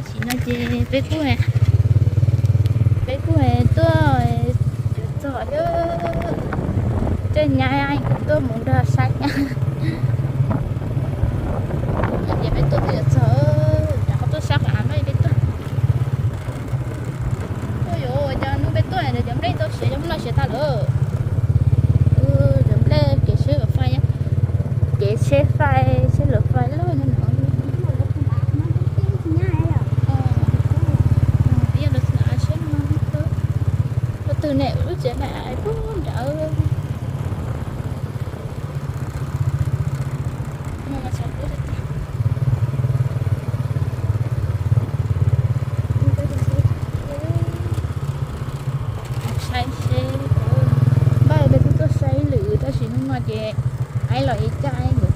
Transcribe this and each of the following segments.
chỉ nói gì bé cú hè. Bé cú hè tôi giỏi chơi nhà anh cũng tôi muốn ra sạch. Nha giờ bé tôi thì sợ đã không tôi sắp làm đấy bé tôi. Ôi ôi, giờ nó bé tôi là giống đây tôi sẽ giống nó sẽ ta lỡ ừ giống đây kể sẽ phải nhá. Kể sẽ phải, sẽ lỡ nữa từ nẹo lúc trẻ lại phút đỡ Bye, betul tu saya lu, tu sih nama je. Ai lo ikan.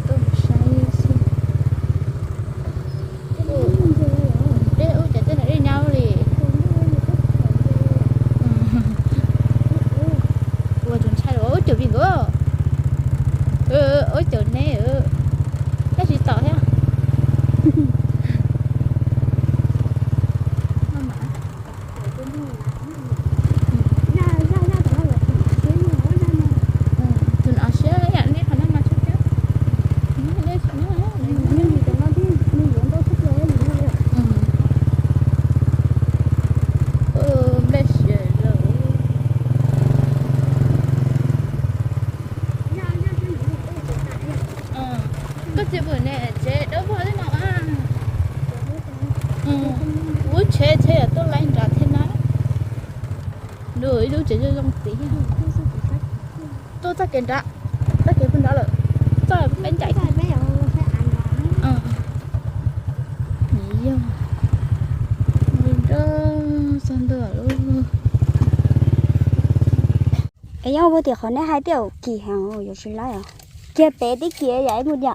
这不呢，这都不好弄啊。嗯，我切切都来着天呐，对，都这就弄地，都在跟着，在跟不着了，在边 chạy. Ừ. Nghĩ không? Mình đó sơn lửa luôn. cái dâu bố thì họ nói hai tiểu kỳ hàng rồi rồi lại à kia bé tí kia vậy một nhở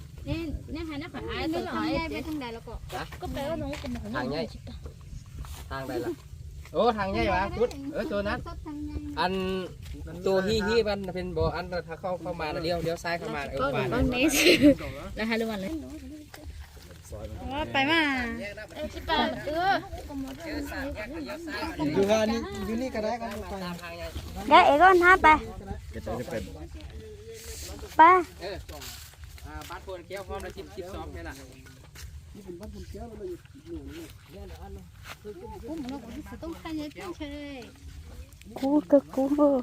nó cũng có tôi kỹ lâu như bể con nhóc một từ là ไปไปรอบบึ้งก่อน nè nè hai nó phải ai tới hỏi bên thằng này là có có bé nó cũng không Thằng nhây. ทางใดล่ะโอ้ทางใหญ่วะพุทธเออตัวนั้น อันตัวฮีฮีมันเป็นบ่อันถ้าเข้าเข้ามาเลี้ยวเลี้ยวซ้ายเข้ามาเออ có ขวา được con né là hai đứa bạn lấy phải mà em sẽ bà mà ưa อยู่งานนี้อยู่นี่ก็ได้ก็ไปตามทางใหญ่ đấy ấy con ha ba ba เอออ่าบ้านโพนเกี้ยวพร้อมแล้วสิบสิบสองนี่ล่ะ นี่เป็นบ้านคนเกี้ยวแล้วอยู่อยู่นี่ cũng nó cũng phải tung khai nhớ tiếng chơi cú cực cú hơ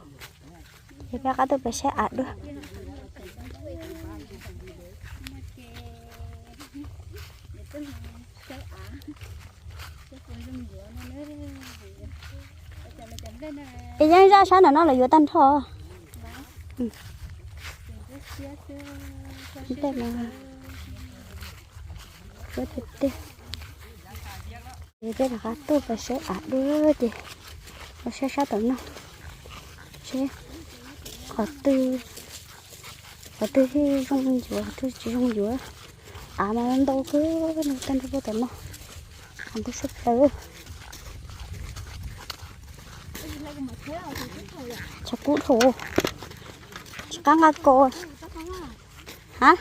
thì ba cái tôi phải xe ạt được cái dân ra sáng là nó là vừa tan thò ừ. Đây mà Có thịt đi Đây là cá tôi phải sẽ ạt đưa chị Nó sẽ sát tận nó Sẽ Khó tư Khó tư thì không dùa Tư chỉ không dùa À mà nó đâu cứ Nó tên vô tận nào, Không có sức đâu Chắc cũ thổ Chắc cá cô Hả?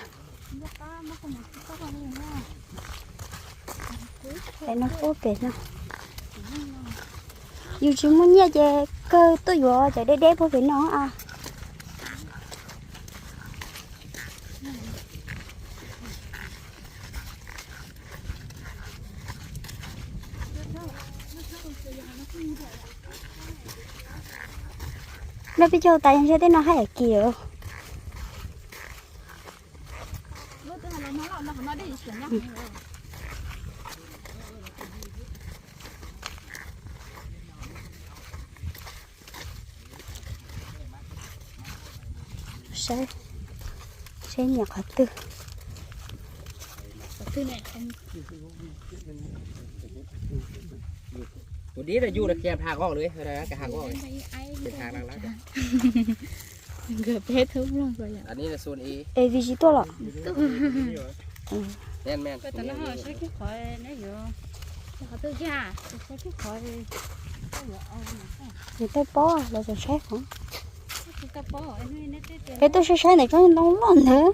Để nó cố kể nó. Dù chỉ muốn nhớ về cơ tôi vừa chạy để đẹp với nó à. Nó bây giờ tại sao thế nó hay ở kìa. Sẽ sẽ nhặt hạt tư Thứ này không ตัวนี้เราอยู่ระแคบทางออกเลยอะไรนะกระทางออกเลยเป็นทางลักๆอะเกือบเพชรทุบลงไปอะอันนี้นะโซน A เอวิจิตัวหรอแม่นแม่น cái tao nó hơi sẽ cái khỏi nó vừa เขาตัวจ้า sẽ cái khỏi đi เดี๋ยวไปป้อเราจะใช้ของ chúng ta bỏ ở nơi nó cái ไปตัวใช้ใช้ไหนก็น้องร้อนเถอะไปช่วยยักษ์หันเตอใช้จะอ่านเนาะไปจิตป้อเดียวใช้อยู่ตอน bé tôi sẽ xé này cho nó lộn nữa.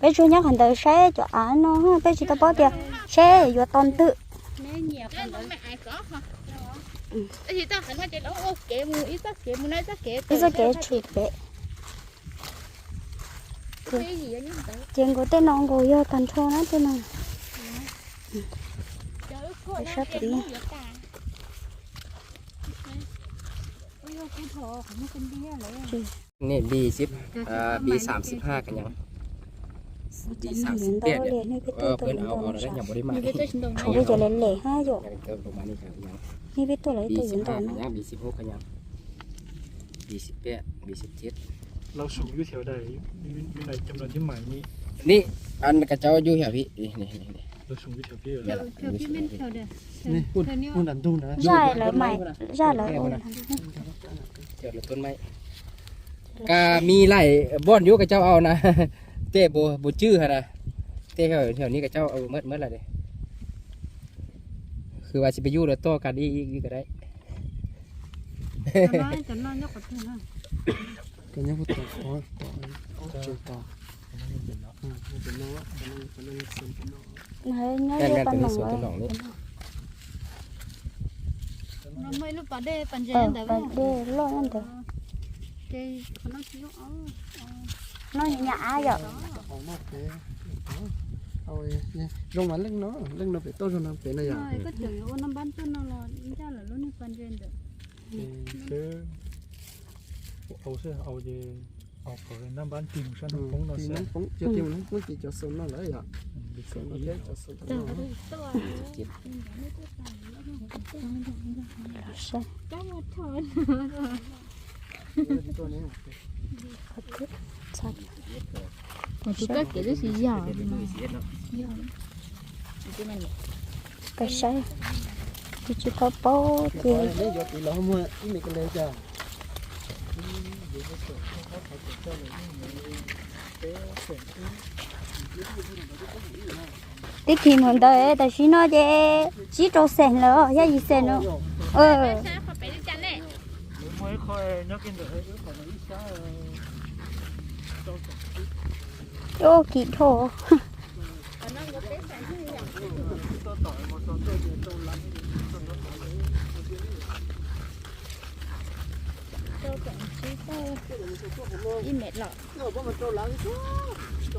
Bây chú nhắc hẳn đời xé cho án nó ha. Bây chỉ tao bỏ tiền xé vừa toàn tự. Thì tao ta hoa chạy đó ô kệ mù ít tắc kệ mù nói tắc kệ ít tắc kệ chuột bé chuyện của tên non ngồi vô cần cho nó. Ừ. Tên này sắp đi. Chờ lúc thôi Để nó sắp em đi. không được cả ôi ôi cái thọ cũng con đi lại นี่ B สิบอ่า B สามสิบห้ากันยัง B สามสิบ hiện แปด tao เนี่ยเออเพิ่นเอาเอาแล้วยังบ่ได้มา như cái tôi xin đồng không bây giờ lên lẻ hai rồi ยังเติมลงมานี่ครับยังนี่พี่ตัวไหน B ตัวสิยืนตัวนนั้นยัง B สิบหกกันยัง B สิบแปด B สิบเจ็ดเราสูงอยู่แถวใดมีมีไหนจำนวนที่หมายนี้นี่อันกระเจ้าอยู่แถวพี่นี่นี่นี่เราสูงอยู่แถวพี่เหรอเนี่ยละ theo cái bên theo đây นี่พูดพูดดันตู้นะ ra lại mày ra lại ôi เดี๋ย วเราต้นไม้ก็มีไร่บ่อนอยู่กับเจ้าเอานะเต้บ่บ่ชื่อหั่นน่ะเต้แถวแถวนี้กับเจ้าเอาเมื่อเมื่อไรเด้คือว่าสิไปอยู่แล้วต่อกันอีกอีกก็ได้ tao nói tao nói nó có tiền không กันยังพูดต่อขอต่อจุดต่อเป็นเนาะเป็นเนาะเป็นเนาะเป็นเนาะ Đấy, nó แม่น đi แม่นตัว con นี้ nòng สวนตัว rồi หนองนี่ nó mới lúc vào đây bàn ờ chân đấy và không đi lo ăn được cái nó thiếu ó nó nhả rồi เอานอกเป๊เอาเนี่ยลงมาเล่นเนาะเล่นเนาะเป็นต้นน้ำเป็นอะไรอย่าง rồi cái tưởng ô nó bán cho nó là ra là lúc này bàn chân được คือเอาเสื้อเอาเยเอาเขาน้ำบ้านติ่งฉันคงนอนเ nó mới lúc bà đê bàn dê ăn không? bà đê lo ăn được cái nó thiếu nó nhả rồi ôi rong mà lưng nó lưng nó phải to rồi nó phải này à? Cái chữ ô nó bán cho nó là chúng là luôn phần riêng được. Ừ, chứ. Ô ừ, sẽ ô gì ô phải nó bán tìm sao nó phóng nó sẽ. phóng cho tìm nó mới chỉ cho sớm nó lấy à? Ừ, sớm nó chết cho sớm ก็มาทอนขัดขึ้ชัดมันตุ๊กตเกิดสีหยาบกระชัที่ชุดเขาป้อเกลือเยยกอีหล้อมืออีเมกเลยจ้ะเดี๋ยวไปส่งเขาเขาจะเจ้าเลยนี่เดี๋เสร็จ tí khi mình tới ta chỉ nói chứ. Chỉ cho sen lỡ ya gì sen nữa. Ờ, ờ ô, kỹ thô Hãy subscribe cho kênh Ghiền Mì Gõ Để không bỏ lỡ những video hấp dẫn จี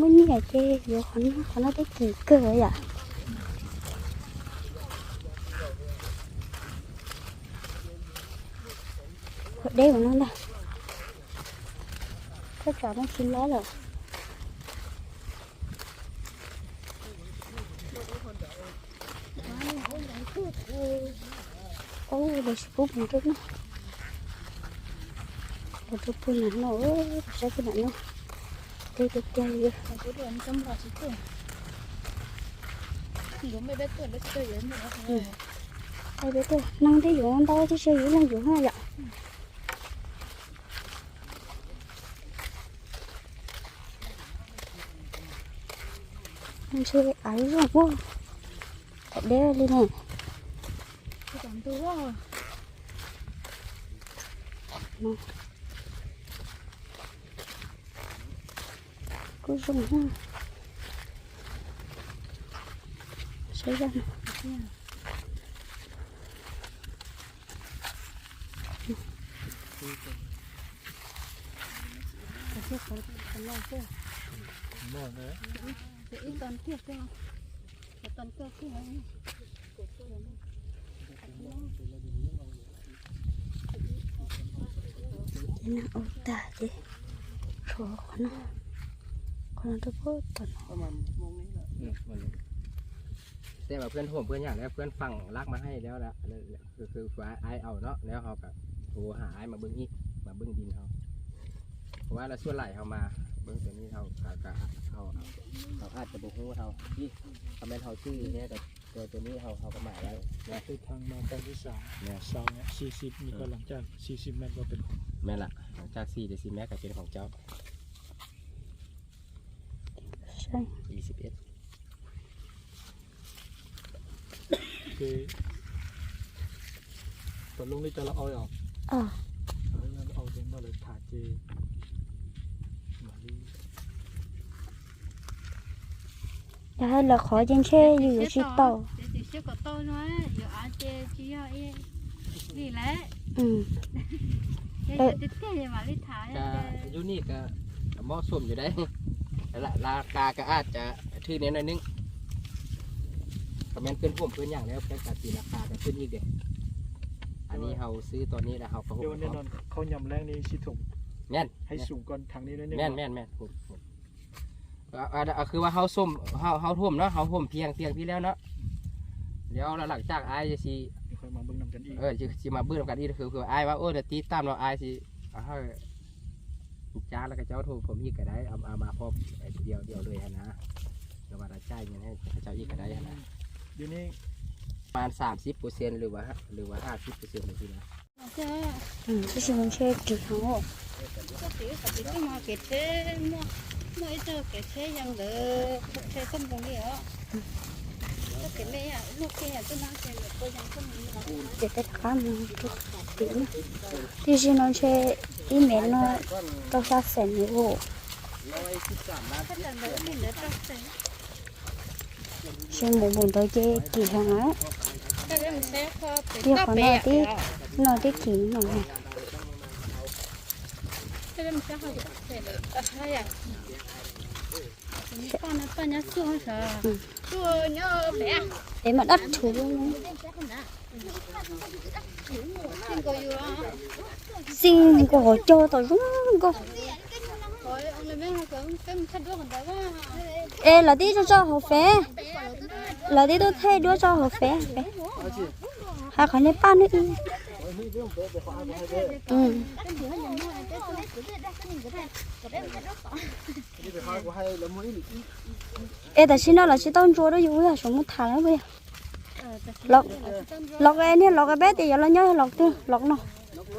มันนี่ใหญ่เจ๊เดี๋ยวคนคนาได้กี่เกย์ออะได้หมดแล้วนะถ้าจอดต้องชิ้นแล้วเหรอ bersyukur untuk nah untuk pun nah no bisa pun nah no tutup kayu aku tu ancam lah situ giống mấy bé tuổi nó chơi giống nữa rồi mấy bé tuổi năng thế giống tao chứ chơi giống năng giống hai vậy? Chơi ấy rồi vô thật đấy lên này. nó có rung ha xảy ra Toàn kia kia, toàn kia kia. Cơ cái toàn cơ kia nó ôm ta đi rồi nó còn nó tôi có tuần ประมาณมองนี้แหละแต่แต่ว่าเพื่อนผมเพื่อนอย่างแล้วเพื่อนฟังรักมาให้แล้วละแล้วคือคือว่าไอายเอาเนาะแล้วเขาก็โทรหาไอายมาเบิ้งอีกมาเบิ้งดินเขาเพราะว่าเราส่วนไหลเขามาเบิ้งตัวนี้เขาก็ก็เอาเอาเขาอาจจะบอกว่าเขาที่คอมเมนต์เขาชื่อเนี่ยแต่ตัวตัวนี้เขาเขาก็หมายแล้วคือทางมาแปลงที่สามสองเนี่ยสี่สิบนี่ก็หลังจากสี่สิบเมตรก็เป็นของ แม่นละหลังจากสี่เดซิแม็กก็เป็นของเจ้าใช่ยี่สิบเอ็ดคือตกลงนี่จะเราเอาออกอ่าแล้วเอาเดนมาเลยถาเจมาลีจะให้เราขอจังเช่อยู่อยู่ที่เต่า chỉ chỉ có tôi nói giờ ai chơi chỉ cho em đi lẽ อืม chơi Ê. giờ tiếp theo mà đi thả ก็อยูนี่ก็เหมาะสมอยู่ได้แต่ละราคาก็อาจจะทื่อเน้นหน่อยนึงคอมเมนต์เพื่อนผมเพื่อนอย่างแล้วเพื่การตีราคาก็ขึ้นอีกเด็กอันนี้เราซื้อตอนนี้แล้วเราก็เดี๋ยวแน่นอนเขายำแรงนี่ชิถุงแม่นให้สูงก่อนทางนี้นิดนึงแม่นแม่นแม่นผมผมเอาเอาเอาคือว่าเฮาส้มเฮาเฮาท่วมเนาะเฮาท่วมเพียงเพียงพี่แล้วเนาะเดี๋ยวหลังจากไอายจะสิ ค่อยมาเบิ่งนำกันอีกเออจะสิมาเบื้องกันอีกคือคืออายว่าโอ้เดี๋ยวตีตามเราอายสิเอาเฮาจ้าแล้วก็เจ้าโทรผมอีกก็ได้เอาเอามาพร้อมเดียวเดียวเลยหั้นนะเดี๋ยวว่าเราจ่ายเงินให้เจ้าอีกก็ได้หั้นนะเดี๋ยวนี้ประมาณสามสิบเปอร์เซ็นต์หรือว่าหรือว่าห้าสิบเปอร์เซ็นต์เลยทีนะ chơi อืมที่มันเช่กี่ครั้งอะ có tí có tí cái mà cái chế mua mua ít giờ cái chế yang được chế không có gì đó cái này à lúc kia à tôi nói chơi được tôi ยัง không มีหรอกเดี๋ยวจะทำมันทุกปีนะที่ชินอนเช่อีเมลเนาะต้องซักเสร็จนี่โอ้ร้อยสิบสามล้าน cái lần đấy mình đã trong xe เช่หมูบุญตัวเจ๊กี่ครั้งอะ cái đấy mình sẽ có cái Điều cà khó phê nói à? tí. นอนที่กี่หน่อย cái đấy mình sẽ học cà phê được à hay à con nó con nó xua sao xua nhớ bé เดี๋ยวมันอัดถูก xin cô yêu đó สิ่งก็โจต่อรุ่งก็ rồi ông này mấy cái cái mình thắt đuôi còn đấy quá เออเราที่จะจอหัวเฟเราที่ để mà đất chủ luôn xin gò cho tao rúng gò ê, là đi cho cho hồ phé là đi tôi thay đứa cho hồ phé hai khỏi nhé, ba nữa ê ta xin đó là xin tao chua đó dùng là sống một thả nó bây lọc lọc cái này lọc cái bé thì giờ nó nhớ lọc tư lọc nó lọc nó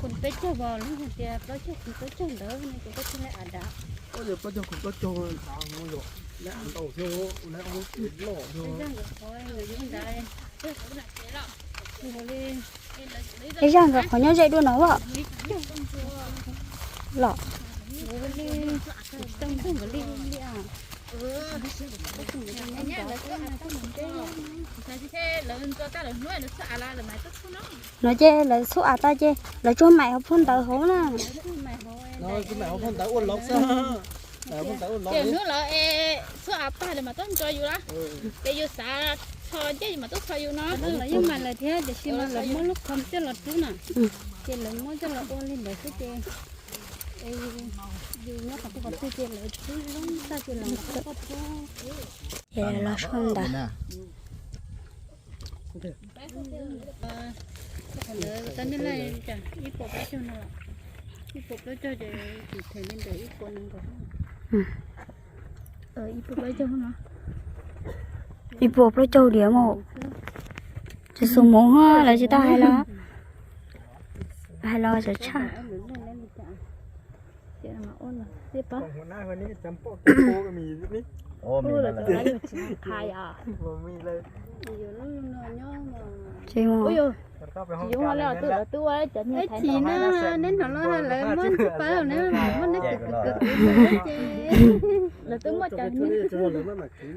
คนไปเจ้าบอลนี่เดียวเราเจ้าคนไปเจ้าเด้อนี่ก็ที่ไหนอ่ะดา có giờ có cho cũng có cho sao nó rồi lại ăn tàu theo lại ăn thịt lỏ ไป thôi เจ้าก็คอยอยู่ยังได้เจ้าก็ได้แล้วโหเลย ไอ้ย่างกับขอเนาะใจด้วยเนาะว่าหลอก โหเลยต้องต้องก็เลยเลยอ่ะ anh nhá là cái này có mình cái là thế lớn cho ta là nuôi nó xả ra là mày tất nó chê là số à ta chê. Là cho mày học phun tàu hố nè. Nó cho mày học phun tàu uốn lóc sao? Ừ. Tàu phun tàu uốn lóc nước nữa là e số à ta là mà tao cho vô đó. Ừ. Cái vô xả cho chứ mà tao cho vô nó. Nhưng mà là thế để xem ừ, là mỗi lúc không chứ là chú nè. Chỉ là mỗi cho là uốn lên để cái chê. Đây là sơn đã. Tân đến này chẳng ít bộ cái cho nó, ít bộ cái cho để chỉ thể nên để ít bộ nên có. Ờ ít bộ cái cho nó. ít bộ cái cho điểm một. Chỉ số mồ hôi là chỉ ta hay là hay là sẽ chả. lo cho cha chị là mà ôn là tiếp á ของหัวหน้าคนนี้จำโป๊กจำโป๊กก็มีนี่ ô ôi là tôi lấy được khai à ผมมีเลย อยู่นู่นนอนย่อมา chị mà ôi ôi มันเข้าไปห้อง dùng hoa là tự là tự ấy chả như ấy thế chỉ nào nó đến nó lo là món phải rồi nó món nó cực cực cực là tự mất chả ช่วย như ช่วยเลยมันหนักถึง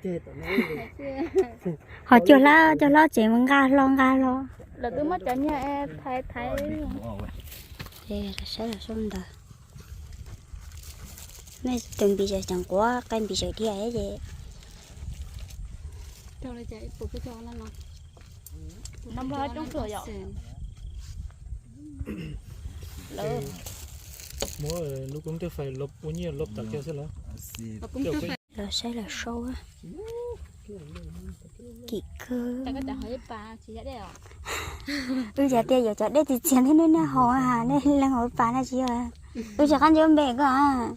เจ็ดตัวนี้ họ cho la cho la chị mình ga lo ga lo là tự mất chả như em thấy thấy thì là sẽ là xong rồi mấy từng bị giờ chẳng quá cái bị giờ kia ấy gì cho lại chạy phụ cái cho nó nó năm ba trong sửa dọ lỡ. Mỗi lúc cũng phải lốp bao nhiêu lốp tạt cho xem phải. Là sẽ là sâu á. Kỳ cơ ta có chả hỏi bà chị đã đeo bây giờ tiền giờ cho đây thì tiền thế nên là họ à nên là họ bán là gì à bây giờ ăn cho bè cơ à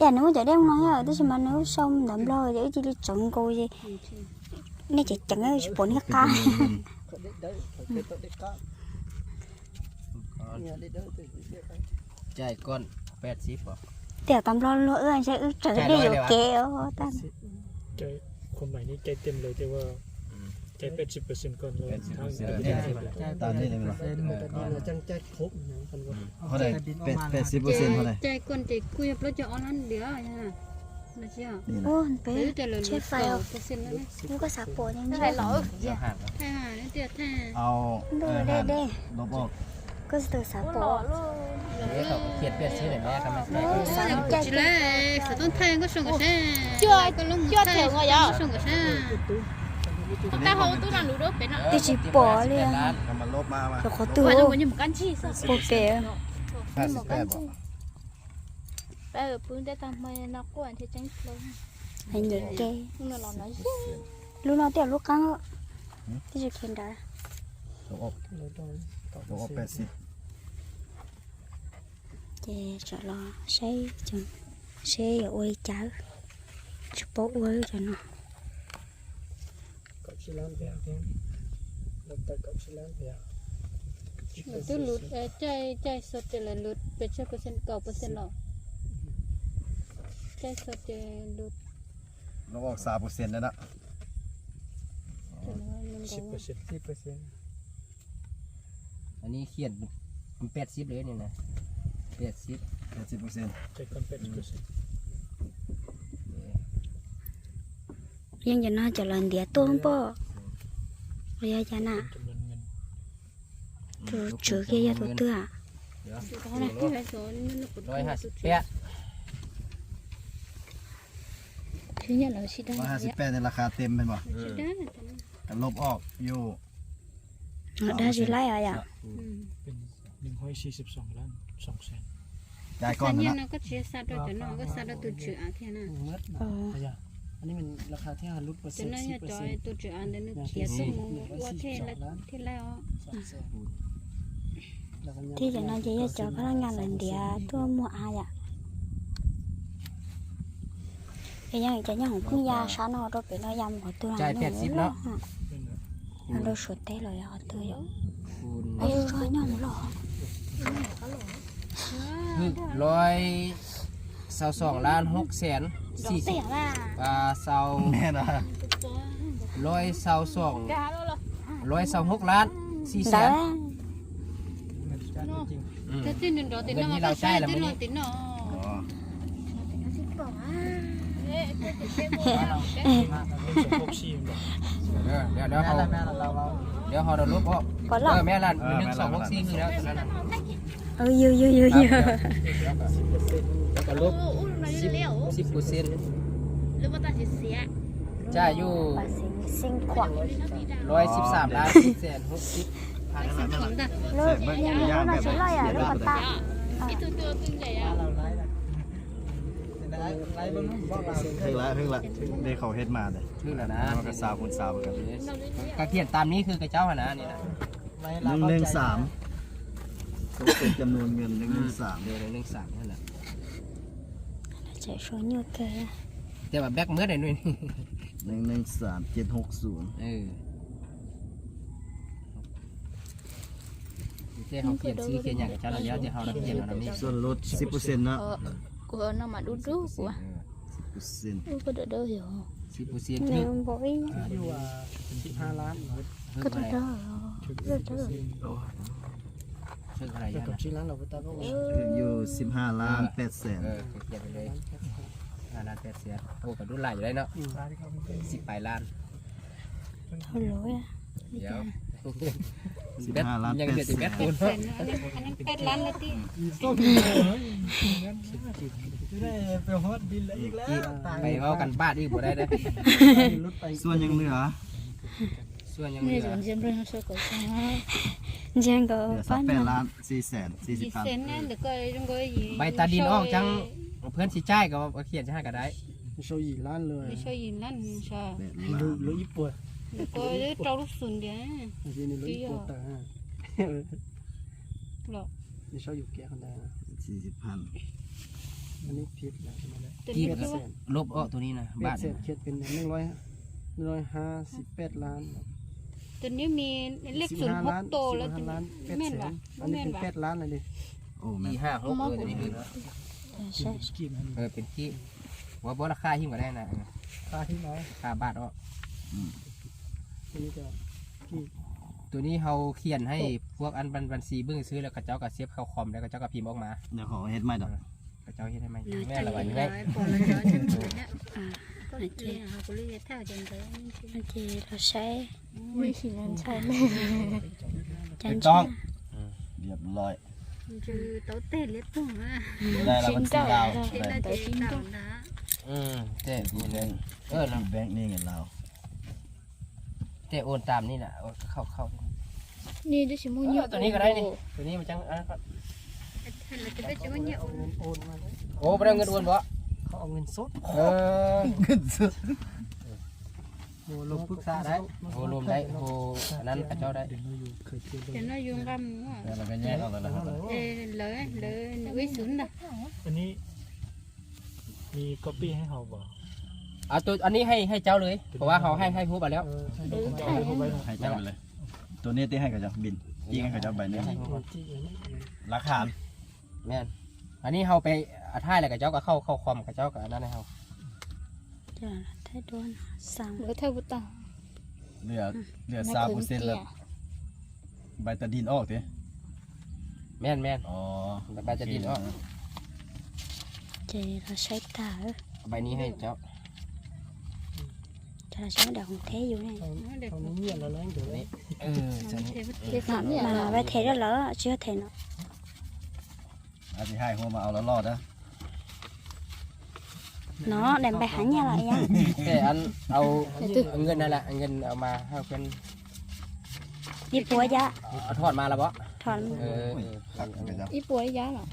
giờ nếu giờ đem nói rồi tức là nếu xong đậm lo rồi chỉ đi trồng cô gì nên chỉ chẳng có bốn cái cá เด็กเด็กเด็กก็เนี่ยเด็กเด็กเด็ก จ่ายก้อนแปดสิบบ่ tiểu tầm lo nữa rồi sẽ trở đi rồi kéo ta ใจความหมายนี้ใจเต็มเลยแต่ว่า ใจแปดสิบเปอร์เซ็นต์ก่อนเลยตอนนี้เลยมั้ยเราจังใจครบนะคนว่าเท่าไหร่แปดสิบเปอร์เซ็นต์เท่าไหร่ใจก่อนใจคุยกับรถจะออนนั่นเดี๋ยวนะนะเจ้าโอ้เป๊ะเช็คไฟเอาเปอร์เซ็นต์แล้วนนี่ก็สับปวดยังไงใช่หรอใช่ค่นเดี๋ยวถ้าเอาดูได้ได้ลบออกก็สเตอร์สาปโตเขาเขียนเปียนชื่อเลยแม่ครับม่สามใจเลยสต้อแทงก็ส่งก็ใช่จ้วยก็ลงจ้วยเถียงก็ส่งก็ใช่ ta hầu tu là lũ đốt bé nó ờ, tôi chỉ bỏ liền rồi có tu không bỏ kìa. bé ở phương đây tao mày nó của anh thì tránh lâu anh nhớ kê lúc nào tiểu lúc căng tôi chỉ khen đó đồ ốp bé xí chè sợ lo. Xây chừng. Xây ở quê cháu. Chụp bố quê cho nó. Kapsülen veya nokta kapsülen ตัวลุดใจใจสดจริญหลุดเป็นเชื่อเปอร์เซ็นต์เก่าเปอร์เซ็นต์หรอใจสดจริญลุดเราบอกสามเปอร์เซ็นต์แล้วนะสิบเปอร์เซ็นต์สิบเปอร์เซ็นต์อันนี้เขียนเป็แปดสิบเลยนี่นะแปดสิบแปดสิบเปอร์เซ็นต์ tekrar 50 procent. นแปดสิบเปอร์เซ็นต์ nhưng giờ nó trở lần đĩa tôm po bây giờ cha nè จำนวนเงิน từ trước kia giờ tôi tựa เดี๋ยว có này cái cái số nó cũng ร้อยห้าสิบแปด thứ nhất là chị ร้อยห้าสิบ đang แปดในราคาเต็มเป็นบ่ chỉ đá là thế แต่ลบออกอยู่ nó đã gì lại à ừ เป็นหนึ่งร้อยสี่สิบสองล้านสองแสนจ่ายก่อน Sa นะ nhiên nó có chia sa đôi cho nó có sa đôi tụt chữ án thế nào เมื่อ ờ อั นนี้มันราคาที่ห้าลุดเปอร์เซ็ cho นต์ nó สิบ nhà เปอร์ cho เซ็นต์ tụt chữ án đến nó chia số mù qua thế là thế là ó แล้วก็ thì giờ nó chỉ cho các nó ngàn lần đĩa tôi mua ai ạ cái nhà cái nhà không cũng ya sáng nó đâu bị nó yam của tôi จ่ายแปดสิบเนาะ nó đâu sụt té rồi họ tôi rồi คูณ ai cho nhau nó lỏ คือร้อยเศร้าสองล้านหกแสนสี่สิบ tẻ là อ่าเศร้าแน่นะร้อยเศร้าสอง cá đó là ร้อยเศร้าหกล้านสี่แสน đó อืม thế thì nó đó thì nó Gần như mà là có trai sai là thì mới nó đi. thì nó อ๋อ Ê, cái- cái- cái mua nào, cái- เงินสองหกสี่บอกเดี๋ยวเดี๋ยวเดี๋ยวเขาแม่เ xì xì. và sau lôi sau xuống lôi sau hút lát. Xì ừ. À. xì gần như lao chai là mới đi Đeo họ đầu lúc không? Có lọc. Mẹ là mình đứng sổ vaccine rồi đó. Ừ, ừ, ừ, ừ, ừ แล้วตอนนั้นน่ะ ừ dư dư dư dư แล้วก็ลบ Ủa, ủa, lúc này đi leo. สิบเปอร์เซ็นต์ Lúc mà ta chỉ xé. จ่ายอยู่ bà sinh sinh khoảng Đi nó đi ra. ร้อยสิบสามล้านสี่แสนหกสิบ sinh khoản ta เสร็จเมื่อย่างแบบ nó lại à nó còn ta Ít từ từ từ vậy à. เราไล่ละไล่บ้างบอกเราเพิ่งละเพิ่งละเด็กเขาเฮ็ดมาเลยคือแล้วนะมันก็สาวคนสาวกันก็เขียนตามนี้คือกระเจ้าหนนะนี่นะไล่หนึ่งหนึ่งสามต้องเป็นจำนวนเงินหนึ่งหนึ่งสามเดี๋ยวหนึ่งสามนั่นแหละ chạy số như kê แต่ว่าแบ็กเมื่อไหร่นู่น หนึ่งหนึ่งสามเจ็ดหกศูนย์ เออเจ้าเขาเขียนซื้อเขียนอย่างกับเจ้าเราเยอะเจ้าเขาเราเขียนเอาเรานี่ ส่วนลดสิบเปอร์เซ็นต์นะ Ờ, của nó mà đút rú của. เปอร์เซ็นต์ Ủa, có đỡ đỡ hiểu không? สิ สิบเปอร์เซ็นต์ nè bội อยู่อ่ะสิบห้าล้าน có thật đó ชุดสิบเปอร์เซ็นต์ ซึ่งอะไรแต่ยันกับนะชื่อร้านเราก็ตาก็ว่าอยู่สิบห้าล้านแปดแสนเออเขียนไปเลยล้านล้านแปดแสนโอ้ก็รุ่นหลายอยู่ได้เนาะสิบปลายล้าน thôi lỗi à เดี๋ยวสิบห้าล้านยังแปเดือดสิบแสเมตนรคูณอันนั้นอันนั้นเป็ดล้านละที่ได้ไปฮอดบินแล้วอีกแล้วตายไปเว่ากันบ้านอีกบ่ได้เด้อส่วนยังเหลือส่วนยังเหนี่ลืจะอเป็นเรื่องเรื่องสกุล ใช่ไหม giang เหลื có อสัก bán แปด mà ล้านสี่แสนสี่สิบยี่พันเซนเนี่ยหรือก็ยังก็ยี่ใบตาดินออกจังเพื่อนสิจ่ายก็เขียนจะให้ก็ได้ โชว์อีล้านเลยไม่ใช่ยินนั่นใช่แปดหล้ารือนหรืออีปวดหรือก็เจ้าลูกสุนเดียวอันนี้หรืออีปวดตาหรอกนี่ชอบอยู่แก่คนใดนะสี่สิบพันอันนี้ผิดแล้วใช่ไหมล่ะแต่กี่นี่แปดคือแสว่านลบอ้อตัวนี้นะแปบ้าดนแสนเขียนเป็นหนึ่งร้อยหนึ่งร้อยห้าสิบแปดล้าน ตัวนี้มีเลขสิบศูนย์ห้าหกล้านโตสิบแล้วห้าล้านแปดแม่นแสว่ะนอันนี้แม่นเป็นว่ะแปดล้านเลยดิโอ้แม่สี่ห้าหกเออตัวนี้คือ sẽ กินเออเป็นที่ว่าบ่ราคาหิ้งก็ได้นะค่าที่น้อยค่าบาทอ้ออันนี้จะตัวนี้เฮาเขียนให้พวกอันบัญบัญชีเบิ่งซื้อแล้วก็เจ้าก็เสียบเข้าคอมแล้วก็เจ้าก็พิมพ์ออกมาเดี๋ยวขอเฮ็ดไม่ดอกก็เจ้าเฮ็ดให้ไหมแม่ละวันนี้ได้ได้พอแล้วฉันเนี่ย ก็เลยเขาก็เลยแถวจังเลย anh chị là sẽ ไม่ใช่เรื่องใช่ไหม chán ต้องเรียบร้อยคือโต๊ะเต้เล็บปุ่งอะได้แล้วมันสีดาวที่ได้น่าจะเต่านะอืมเจ๊นี่นี่เลเลยยเออที่แบงค์นี่เงินเราเจ๊โอนตามนี่น่ะโอนเข้าเข้านี่ดิฉันมุ่งเอยิ่อตัวนี้ก็ได้นี่ตัวนี้มันจังอันนั้นก็เราจะไปจะมันเนี่ยโอนเงินโอนมาโอ้บ่ได้เงินโอนบ่ เขาเอาเงินสดเออเงินสดโอ้ลงปรึกษาได้โอ้รวมได้โอ้อันนั้นกับเจ้าได้เดี๋ยวเราอยู่เคยเจอแต่น่ายุ่งรำว่าแล้วเราก็แยกออกแล้วนะครับเออเลยเลยวิสุนนะอันนี้ มีก๊อปปี้ให้เขาบอกเอาตัวอันนี้ให้ให้เจ้าเลยเพราะว่าเขาให้ให้ฮู้ไปแล้ว เออใช่เอาให้เขาไว้หน่อยให้เจ้าไปเลย ตัวนี้ที่ให้กับเจ้าบินยี่ให้กับเจ้าใบหนึงตัวที่เองราคาแม่นอันนี้เฮาไป อาท่ายแล้วกับเจ้าก็เข้าเข้าคอมกับเจ้ากับอันนั้นให้เฮา giờ là thái đuôn sang หรือเท่าบุตรเหลือเหลือสามเปอร์เซ็นต์แล้วใบตะดินออกดิแม่นแม่นอ๋อใบตะดินออก chị là sẽ tả ใบนี้ให้เจ้า cho là sẽ đọc thế dù này เด็กตอนนี้เงียบแล้วนะเดี๋ยวนี้เออจังเทวเด็กสามเนี่ย mà với thế đó lỡ chưa thể nó อาทิให้หัวมาเอาแล้วรอดนะ nó đem bài hắn nha lại nha แต่อันเอาเงินนั่นแหละเงินเอามาให้เพิ่น đi búa giá เอาทอดมาแล้วบ่ thọn เออโอ้ยคักกับเจ้าอีป่วยยาหรอ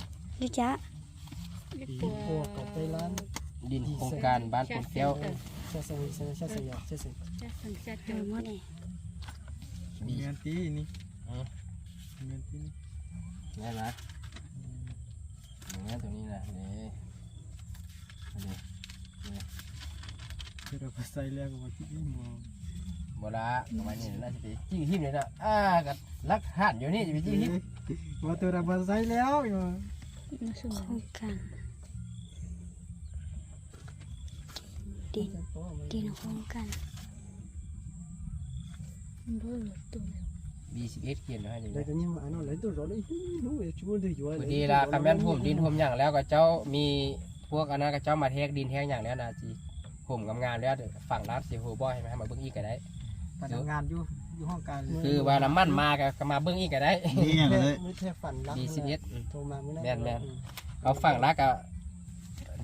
đi giá ปัวพวกกับไปร้านดินโครงการบ้านคนแก้วชาสวีชาชาสยามชาส จะสังเกต rồi mất này มีเงินตีนี่อืมเงินตีแม่นนะอย่างเงี้ยตัวนี้นะนี่อันนี้คือ เราไปใส่แล้วก็มาที่นี่มองบ่ละประมาณนี้น่าจะไปจิ้งหิมเลยนะอ่ากับลักหันอยู่นี่จะไปจิ้งหิมว่าตัวเราไปใส่แล้วอยู่ không cần đi đi nó không cần บีสิบเอ็ดเขียนไว้ให้เลยแต่นะตอนนี้มาอันนั้นเลยตัวเราเลยรู้เลยชั่วโมงเดียวอยู่พอดีละคำแม่นผมดินผมอย่างแล้วก็เจ้ามีพวกอันนั้นก็เจ้ามาเทกดินแทงอย่างแล้วนะจี ผมกำงานแล้วเดี๋ยวฝั่งร้านเสียหัวบ่อยให้มาเบิ้งอีกก็ได้ทำงานอยู่อยู่ห้องการคือว่าน้ำมันมาก็ก็มาเบิ้งอีกก็ได้ นี่อย่างเลยไม่ใช่ฝันรักบีสิบเอ็ด โทรมาไม่ได้แม่นแม่น เอาฝั่งรักก็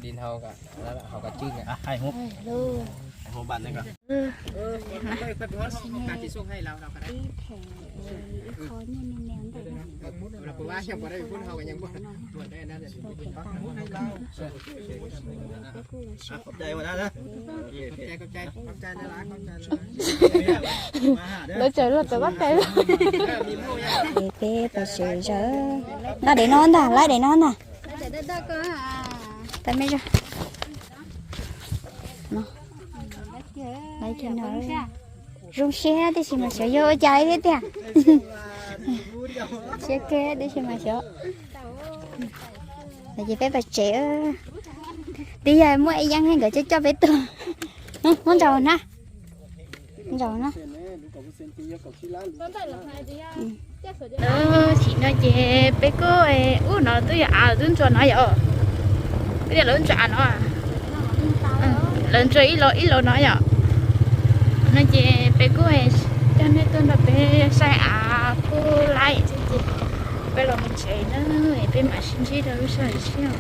ดินเฮาก็แล้วเขาก็จึ้งอะอะให้หัวลูกให้หัวบันนี่ก่อน เออเลยเป็นว่าการที่ส่งให้เราเราก็ได้ đi thẻ khó như nên ném được เราบอกว่ายังบ่ได้พูดเฮาก็ยังบ่ตรวจได้นะเดี๋ยวเป็นปักพูดให้เรา ขอบใจวันนั้นนะ ใจเข้าใจเข้าใจนะร้านเข้าใจนะ มาหาเด้อ แล้วเจอเราจะวัดใจเลย มีหมู่ยัง bê bê bà sửa rỡ nó để non à lại để non à จะได้ได้ก็อ่า tay mấy ra เจอ lấy cho nó rung xe đi xem mà sợ vô chạy đấy kìa xe kia đi xem mà sợ là gì phải bà trẻ đi giờ mua ai dân hay gửi cho cho bé tường muốn giàu nè muốn giàu nè à. Ờ, chị nói chị bé cô ấy, u nó tôi à tôi cho nó vậy. Cái này lớn trả nó à. Ừ, lớn cho ít lô ít lô nó vậy. Nói chị bé cô ấy cho nên tôi là bé sai à cô lại chị chị. Bé là mình chạy nó bé mà xin chị đâu sai sao.